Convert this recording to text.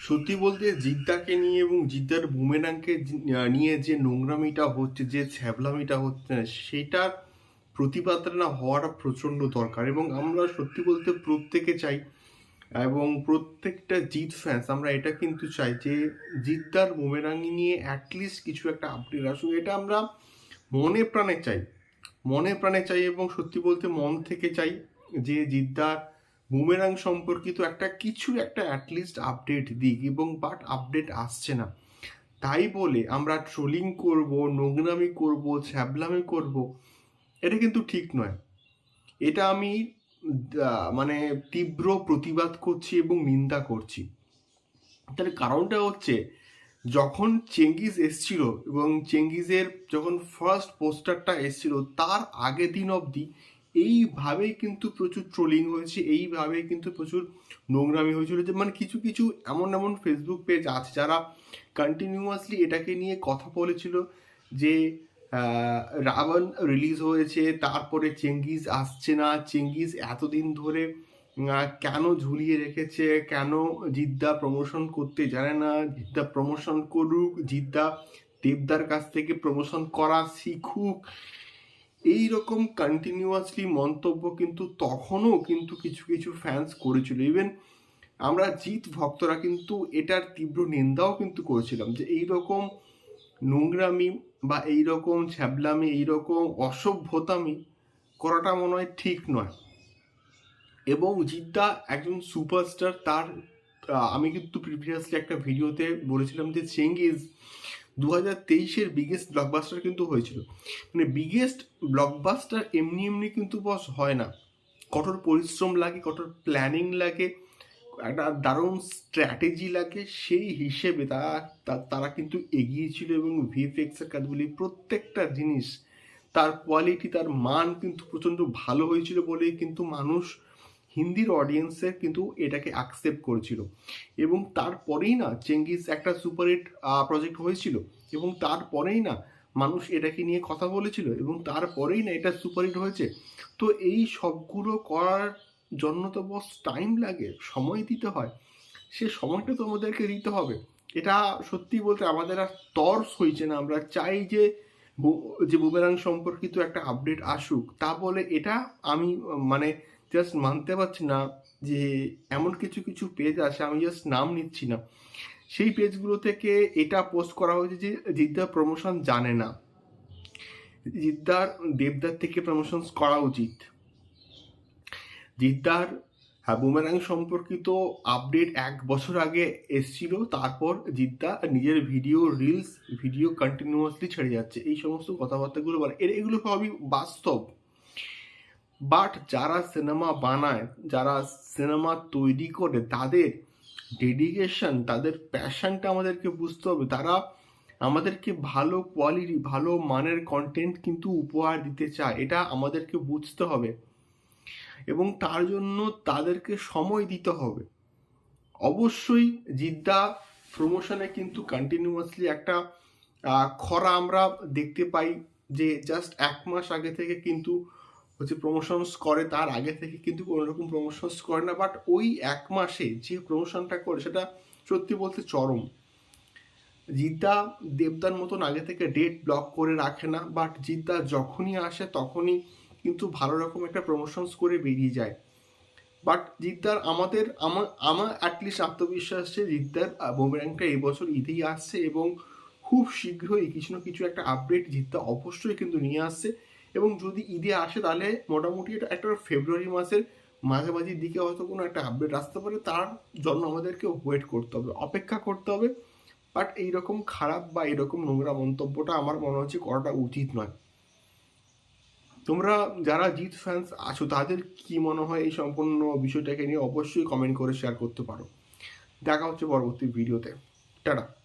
সত্যি বলতে জিদ্দাকে নিয়ে এবং জিদ্দার বুমেরাংকে নিয়ে যে নোংরামিটা হচ্ছে, যে ছ্যাবলামিটা হচ্ছে, সেটার প্রতিবাদটা না হওয়াটা প্রচণ্ড দরকার। এবং আমরা সত্যি বলতে প্রত্যেকে চাই, এবং প্রত্যেকটা জিত ফ্যান্স আমরা এটা কিন্তু চাই যে জিদ্দার বুমেরাঙ্গি নিয়ে অ্যাটলিস্ট কিছু একটা আপডেট আসুক। এটা আমরা মনে প্রাণে চাই, মনে প্রাণে চাই এবং সত্যি বলতে মন থেকে চাই যে জিদ্দার বুমেরাং সম্পর্কিত একটা কিছু একটা অ্যাটলিস্ট আপডেট দিক এবং বাট আপডেট আসছে না। তাই বলে আমরা ট্রোলিং করব, নোংরামি করব, ছ্যাবলামি করব, এটা কিন্তু ঠিক নয়। এটা আমি মানে তীব্র প্রতিবাদ করছি এবং নিন্দা করছি। তার কারণটা হচ্ছে, যখন চেঙ্গিজ এসছিল এবং চেঙ্গিজের যখন ফার্স্ট পোস্টারটা এসছিল, তার আগের দিন অবধি এইভাবেই কিন্তু প্রচুর ট্রোলিং হয়েছে, এইভাবেই কিন্তু প্রচুর নোংরামি হয়েছিল যে মানে কিছু কিছু এমন এমন ফেসবুক পেজ আছে যারা কন্টিনিউয়াসলি এটাকে নিয়ে কথা বলেছিল যে রাবণ রিলিজ হয়েছে, তারপরে চেঙ্গিজ আসছে না, চেঙ্গিজ এতদিন ধরে কেন ঝুলিয়ে রেখেছে, কেন জিদ্দা প্রমোশন করতে জানে না, জিদ্দা প্রমোশন করুক, জিদ্দা দেবদার কাছ থেকে প্রমোশন করা শিখুক এই রকম কন্টিনিউয়াসলি মন্তব্য কিন্তু তখনও কিন্তু কিছু কিছু ফ্যান্স করেছিল। ইভেন আমরা জিত ভক্তরা কিন্তু এটার তীব্র নিন্দাও কিন্তু করেছিলাম যে এই রকম নোংরামি বা এই রকম ছ্যাবলামি এই রকম অসভ্যতামি করাটা মনে হয় ঠিক নয়। এবং জিদ্দা একজন সুপারস্টার তার আমি কিন্তু প্রিভিয়াসলি একটা ভিডিওতে বলেছিলাম যে চেঙ্গিজ দু হাজার তেইশের বিগেস্ট ব্লকবাস্টার কিন্তু হয়েছিল। মানে বিগেস্ট ব্লকবাস্টার এমনি এমনি কিন্তু বস হয় না। কঠোর পরিশ্রম লাগে, কঠোর প্ল্যানিং লাগে, একটা দারুণ স্ট্র্যাটেজি লাগে, সেই হিসেবে তারা তারা কিন্তু এগিয়েছিল এবং ভিএফএক্সের কাজগুলি, প্রত্যেকটা জিনিস, তার কোয়ালিটি তার মান কিন্তু প্রচণ্ড ভালো হয়েছিল বলেই কিন্তু মানুষ হিন্দির অডিয়েন্সে কিন্তু এটাকে অ্যাকসেপ্ট করেছিল। এবং তারপরেই না চেঙ্গিস একটা সুপারহিট প্রজেক্ট হয়েছিল এবং তারপরেই না মানুষ এটাকে নিয়ে কথা বলেছিল এবং তারপরেই না এটা সুপারহিট হয়েছে। তো এই সবগুলো করার জন্য তো বস টাইম লাগে, সময় দিতে হয়। সে সময়টা তো আমাদেরকে দিতে হবে। এটা সত্যি বলতে আমাদের আর তর্স হয়েছে না, আমরা চাই যে যে বুমেরাং সম্পর্কিত একটা আপডেট আসুক। তা বলে এটা আমি মানে জাস্ট মানতে পারছি না যে এমন কিছু কিছু পেজ আছে, আমি জাস্ট নাম নিচ্ছি না। সেই পেজগুলো থেকে এটা পোস্ট করা হয়েছে যে জিদ্দার প্রমোশন জানে না। জিদ্দার, দেবদার থেকে প্রমোশন করা উচিত। জিদ্দার হ্যাঁ বুমেরাং সম্পর্কিত আপডেট এক বছর আগে এসছিল, তারপর জিদ্দা নিজের ভিডিও রিলস ভিডিও কন্টিনিউয়াসলি ছেড়ে যাচ্ছে। এই সমস্ত কথাবার্তাগুলো বলে এর, এগুলো সবই বাস্তব। বাট যারা সিনেমা বানায়, যারা সিনেমা তৈরি করে, তাদের ডেডিকেশন তাদের প্যাশনটা আমাদেরকে বুঝতে হবে। তারা আমাদেরকে ভালো কোয়ালিটি ভালো মানের কন্টেন্ট কিন্তু উপহার দিতে চায়। এটা আমাদেরকে বুঝতে হবে। এবং তার জন্য তাদেরকে সময় দিতে হবে। অবশ্যই জিদ্দা প্রমোশনে কিন্তু কন্টিনিউয়াসলি একটা খরা আমরা দেখতে পাই যে জাস্ট এক মাস আগে থেকে কিন্তু হচ্ছে প্রমোশনস করে তার আগে থেকে কিন্তু কোনো রকম প্রমোশনস করে না বাট ওই এক মাসে যে প্রমোশনটা করে সেটা সত্যি বলতে চরম। জিদ্দা দেবদার মতন আগে থেকে ডেট ব্লক করে রাখে না বাট জিদ্দা যখনই আসে তখনই কিন্তু ভালো রকম একটা প্রমোশনস করে বেরিয়ে যায়। বাট জিদ্দার আমাদের আমার আমার অ্যাটলিস্ট আত্মবিশ্বাস আছে জিদ্দার বুমেরাংটা এই বছর ঈদেই আসছে এবং খুব শীঘ্রই কিছু না কিছু একটা আপডেট জিদ্দা অবশ্যই কিন্তু নিয়ে আসছে। এবং যদি ঈদে আসে তাহলে মোটামুটি এটা একটা ফেব্রুয়ারি মাসের মাঝামাঝির দিকে হয়তো কোনো একটা আপডেট আসতে পারে। তার জন্য আমাদেরকে ওয়েট করতে হবে, অপেক্ষা করতে হবে। বাট এইরকম খারাপ বা এরকম নোংরা মন্তব্যটা আমার মনে হচ্ছে করাটা উচিত নয়। তোমরা যারা জিত ফ্যান্স আছো, তাদের কি মনে হয় এই সম্পূর্ণ বিষয়টাকে নিয়ে? অবশ্যই কমেন্ট করে শেয়ার করতে পারো। দেখা হচ্ছে পরবর্তী ভিডিওতে টাটা।